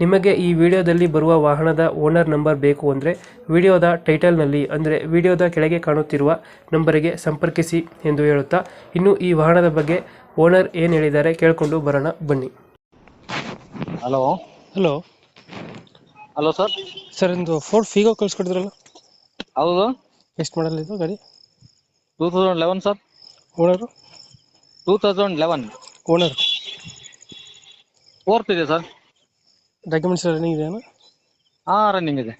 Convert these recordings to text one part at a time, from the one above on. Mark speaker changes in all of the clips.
Speaker 1: ನಿಮಗೆ ಈ ವಿಡಿಯೋದಲ್ಲಿ ಬರುವ ವಾಹನದ ಓನರ್ ನಂಬರ್ ಬೇಕು ಅಂದರೆ ವಿಡಿಯೋದ ಟೈಟಲ್ನಲ್ಲಿ ಅಂದರೆ ವಿಡಿಯೋದ ಕೆಳಗೆ ಕಾಣುತ್ತಿರುವ ನಂಬರಿಗೆ ಸಂಪರ್ಕಿಸಿ ಎಂದು ಹೇಳುತ್ತಾ ಇನ್ನು ಈ ವಾಹನದ ಬಗ್ಗೆ ಓನರ್ ಏನು ಹೇಳಿದ್ದಾರೆ ಕೇಳಿಕೊಂಡು ಬರೋಣ ಬನ್ನಿ.
Speaker 2: Hello.
Speaker 1: Hello.
Speaker 2: Hello sir.
Speaker 1: Sir ಒಂದು ಫೋರ್ಡ್ ಫೀಗೋ ಕಳಿಸ್ಕೊಡಿದ್ರಲ್ಲ?
Speaker 2: ಹೌದು.
Speaker 1: ಎಷ್ಟು ಮಾಡಲ್ ಇದು ಗಾಡಿ?
Speaker 2: Two thousand eleven sir.
Speaker 1: Owner?
Speaker 2: Two thousand eleven
Speaker 1: owner.
Speaker 2: Fourth ಇದೆ ಸರ್.
Speaker 1: ಡಾಕ್ಯುಮೆಂಟ್ಸ್ ರನ್ನಿಂಗ್ ಇದೆಯಾ?
Speaker 2: ಹಾಂ ರನ್ನಿಂಗ್ ಇದೆ.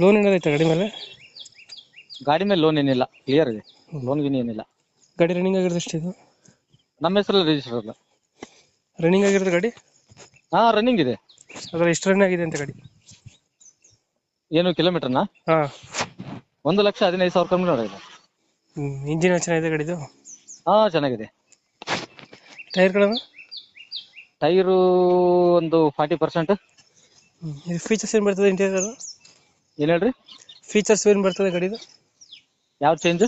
Speaker 1: ಲೋನ್ ಏನಾದ್ರು ಐತೆ ಗಾಡಿ ಮೇಲೆ?
Speaker 2: ಗಾಡಿ ಮೇಲೆ ಲೋನ್ ಏನಿಲ್ಲ ಕ್ಲಿಯರ್ ಇದೆ. ಲೋನ್ ಗಿನ್ ಏನಿಲ್ಲ.
Speaker 1: ಗಾಡಿ ರನ್ನಿಂಗ್ ಆಗಿರೋದು ಎಷ್ಟು ಇದು?
Speaker 2: ನಮ್ಮ ಹೆಸರಲ್ಲಿ ರಿಜಿಸ್ಟರ್ ಅಲ್ಲ
Speaker 1: ರನ್ನಿಂಗ್ ಆಗಿರೋದು ಗಾಡಿ?
Speaker 2: ಹಾಂ ರನ್ನಿಂಗ್ ಇದೆ.
Speaker 1: ಅದರ ಎಷ್ಟು ರನ್ ಆಗಿದೆ ಅಂತ ಗಾಡಿ?
Speaker 2: ಏನು ಕಿಲೋಮೀಟರ್ನ
Speaker 1: ಹಾಂ.
Speaker 2: ಒಂದು ಲಕ್ಷ ಹದಿನೈದು ಸಾವಿರ ಕಿಲೋಮೀಟರ್ ಇದೆ
Speaker 1: ಇಂಜಿನ್ ಚೆನ್ನಾಗಿದೆ ಗಾಡಿದು?
Speaker 2: ಹಾಂ ಚೆನ್ನಾಗಿದೆ.
Speaker 1: ಟೈರ್ಗಳನ್ನು
Speaker 2: ಟೈರು ಒಂದು ಫಾರ್ಟಿ ಪರ್ಸೆಂಟ್.
Speaker 1: ಇದು ಫೀಚರ್ಸ್ ಏನು ಬರ್ತದೆ ಇಂಟೀರಿಯರ್
Speaker 2: ಏನು ಹೇಳ್ರಿ?
Speaker 1: ಫೀಚರ್ಸ್ ಏನು ಬರ್ತದೆ ಗಾಡಿದು?
Speaker 2: ಯಾವ ಚೇಂಜ್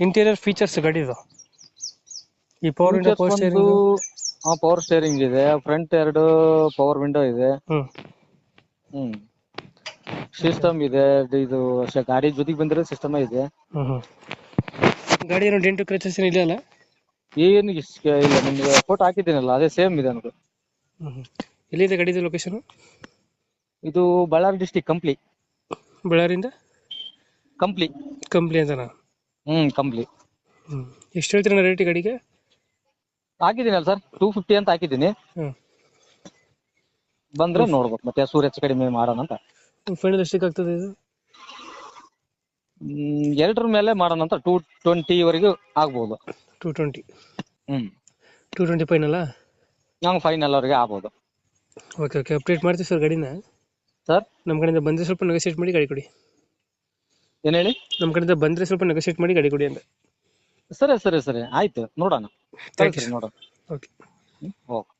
Speaker 1: ಇಂಟೀರಿಯರ್ ಫೀಚರ್ಸ್ ಗಾಡಿದು. ಈ ಪವರ್ ವಿಂಡೋ ಪವರ್ ಸ್ಟೇರಿಂಗ್
Speaker 2: ಹಾಂ ಪವರ್ ಸ್ಟೇರಿಂಗ್ ಇದೆ. ಫ್ರಂಟ್ ಎರಡು ಪವರ್ ವಿಂಡೋ ಇದೆ. ಸಿಸ್ಟಮ್ ಇದೆ. ಇದು ಶ- ಗಾಡಿ ಜೊತೆಗೆ ಬಂದಿರೋ ಸಿಸ್ಟಮ್ ಇದೆ.
Speaker 1: ಗಾಡಿ ಏನು ಡೆಂಟು ಕ್ರಚಸ್ ಏನು ಇಲ್ಲ ಅಲ್ಲ?
Speaker 2: ಏನು ಇಸ್- ಇಲ್ಲ. ನಿಮ್ಗೆ ಫೋಟೋ ಹಾಕಿದ್ದೀನಲ್ಲ ಅದೇ ಸೇಮ್ ಇದೆ ನನಗೆ
Speaker 1: ಹ್ಮ್. ಹ್ಮ್ ಎಲ್ಲಿದೆ ಗಾಡಿದು ಲೊಕೇಶನ್
Speaker 2: ಇದು ಬಳ್ಳಾರಿ ಡಿಸ್ಟಿಕ್ ಕಂಪ್ಲಿ
Speaker 1: ಬಳ್ಳಾರಿಯಿಂದ?
Speaker 2: ಕಂಪ್ಲಿ
Speaker 1: ಕಂಪ್ಲಿ ಅಂತನಾ?
Speaker 2: ಹ್ಮ್ ಕಂಪ್ಲಿ
Speaker 1: ಹ್ಮ್. ಎಷ್ಟು ಹೇಳ್ತೀರ ರೇಟ್ ಗಾಡಿಗೆ?
Speaker 2: ಹಾಕಿದ್ದೀನಲ್ಲ ಸರ್ ಟೂ ಫಿಫ್ಟಿ ಅಂತ ಹಾಕಿದ್ದೀನಿ.
Speaker 1: ಹ್ಮ್.
Speaker 2: ಬಂದ್ರೆ ನೋಡ್ಬೇಕು ಮತ್ತೆ ಸೂರ್ಯ ಹೆಚ್ಚು ಕಡಿಮೆ ಮಾಡೋಣ ಅಂತ.
Speaker 1: ಫೈನಲ್ ಎಷ್ಟಕ್ಕೆ ಆಗ್ತದೆ ಇದು?
Speaker 2: ಹ್ಮ್, ಎರಡರ ಮೇಲೆ ಮಾಡೋಣ ಅಂತ ಟೂ ಟ್ವೆಂಟಿ ವರೆಗೂ ಆಗ್ಬೋದು.
Speaker 1: Two twenty
Speaker 2: hmm.
Speaker 1: Two twenty ಫೈನಲ್ಲ
Speaker 2: ನಂಗೆ ಫೈನಲ್ ಅವ್ರಿಗೆ ಆಗ್ಬೋದು.
Speaker 1: ಓಕೆ ಓಕೆ ಅಪ್ಡೇಟ್ ಮಾಡ್ತೀವಿ ಸರ್ ಗಾಡಿನ.
Speaker 2: ಸರ್
Speaker 1: ನಮ್ಮ ಕಡೆಯಿಂದ ಬಂದರೆ ಸ್ವಲ್ಪ ನೆಗೋಸಿಯೇಟ್ ಮಾಡಿ ಗಾಡಿ ಕೊಡಿ.
Speaker 2: ಏನು ಹೇಳಿ?
Speaker 1: ನಮ್ಮ ಕಡೆಯಿಂದ ಬಂದರೆ ಸ್ವಲ್ಪ ನೆಗೋಸಿಯೇಟ್ ಮಾಡಿ ಗಾಡಿ ಕೊಡಿ ಅಂತ.
Speaker 2: ಸರಿ ಸರಿ ಸರಿ. ಆಯ್ತು. ನೋಡೋಣ.
Speaker 1: ಥ್ಯಾಂಕ್ ಯು
Speaker 2: ಸರ್ ನೋಡೋಣ.
Speaker 1: Okay
Speaker 2: okay